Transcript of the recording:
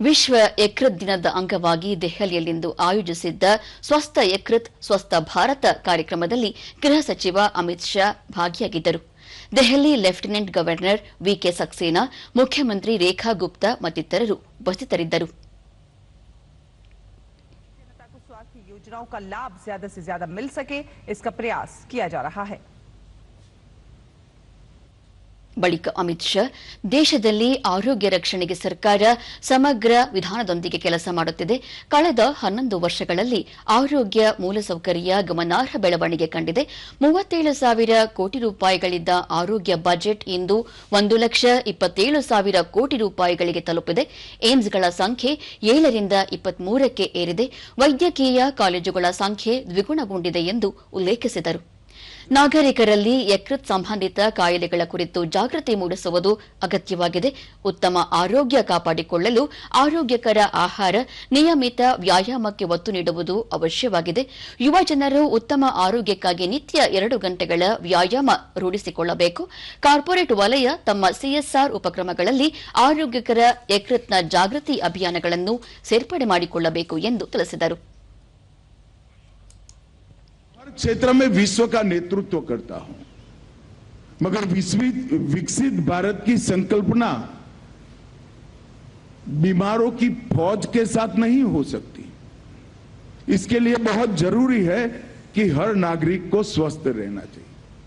ವಿಶ್ವ ಯಕೃತ್ ದಿನದ ಅಂಗವಾಗಿ ದೆಹಲಿಯಲ್ಲಿಂದು ಆಯೋಜಿಸಿದ್ದ ಸ್ವಸ್ಥ ಯಕೃತ್ ಸ್ವಸ್ಥ ಭಾರತ ಕಾರ್ಯಕ್ರಮದಲ್ಲಿ ಗೃಹ ಸಚಿವ ಅಮಿತ್ ಶಾ ಭಾಗಿಯಾಗಿದ್ದರು Delhi lieutenant governor VK Saxena ಮುಖ್ಯಮಂತ್ರಿ ರೇಖಾ ಗುಪ್ತಾ ಮತ್ತಿತರರು ಉಪಸ್ಥಿತರಿದ್ದರು जनता को स्वास्थ्य योजनाओं का लाभ ज्यादा से ज्यादा मिल सके इसका प्रयास किया जा रहा है ಬಳಿಕ ಅಮಿತ್ ಶಾ, ದೇಶದಲ್ಲಿ ಆರೋಗ್ಯ ರಕ್ಷಣೆಗೆ ಸರ್ಕಾರ ಸಮಗ್ರ ವಿಧಾನದೊಂದಿಗೆ ಕೆಲಸ ಮಾಡುತ್ತಿದೆ. ಕಳೆದ ಹನ್ನೊಂದು ವರ್ಷಗಳಲ್ಲಿ ಆರೋಗ್ಯ ಮೂಲಸೌಕರ್ಯ ಗಮನಾರ್ಹ ಬೆಳವಣಿಗೆ ಕಂಡಿದೆ. ಮೂವತ್ತೇಳು ಸಾವಿರ ಕೋಟಿ ರೂಪಾಯಿಗಳಿದ್ದ ಆರೋಗ್ಯ ಬಜೆಟ್ ಇಂದು ಒಂದು ಲಕ್ಷ ಇಪ್ಪತ್ತೇಳು ಸಾವಿರ ಕೋಟಿ ರೂಪಾಯಿಗಳಿಗೆ ತಲುಪಿದೆ. ಏಮ್ಸ್ಗಳ ಸಂಖ್ಯೆ ಏಳರಿಂದ ಇಪ್ಪತ್ಮೂರಕ್ಕೆ ಏರಿದೆ. ವೈದ್ಯಕೀಯ ಕಾಲೇಜುಗಳ ಸಂಖ್ಯೆ ದ್ವಿಗುಣಗೊಂಡಿದೆ ಎಂದು ಉಲ್ಲೇಖಿಸಿದರು. ನಾಗರಿಕರಲ್ಲಿ ಯಕೃತ್ ಸಂಬಂಧಿತ ಕಾಯಿಲೆಗಳ ಕುರಿತು ಜಾಗೃತಿ ಮೂಡಿಸುವುದು ಅಗತ್ಯವಾಗಿದೆ. ಉತ್ತಮ ಆರೋಗ್ಯ ಕಾಪಾಡಿಕೊಳ್ಳಲು ಆರೋಗ್ಯಕರ ಆಹಾರ, ನಿಯಮಿತ ವ್ಯಾಯಾಮಕ್ಕೆ ಒತ್ತು ನೀಡುವುದು ಅವಶ್ಯವಾಗಿದೆ. ಯುವ ಜನರು ಉತ್ತಮ ಆರೋಗ್ಯಕ್ಕಾಗಿ ನಿತ್ಯ ಎರಡು ಗಂಟೆಗಳ ವ್ಯಾಯಾಮ ರೂಢಿಸಿಕೊಳ್ಳಬೇಕು. ಕಾರ್ಪೊರೇಟ್ ವಲಯ ತಮ್ಮ ಸಿಎಸ್ಆರ್ ಉಪಕ್ರಮಗಳಲ್ಲಿ ಆರೋಗ್ಯಕರ ಯಕೃತ್ನ ಜಾಗೃತಿ ಅಭಿಯಾನಗಳನ್ನು ಸೇರ್ಪಡೆ ಮಾಡಿಕೊಳ್ಳಬೇಕು ಎಂದು ತಿಳಿಸಿದರು. हर क्षेत्र में विश्व का नेतृत्व करता हूँ। मगर विकसित भारत की संकल्पना बीमारों की फौज के साथ नहीं हो सकती। इसके लिए बहुत ज़रूरी है कि हर नागरिक को स्वस्थ रहना चाहिए।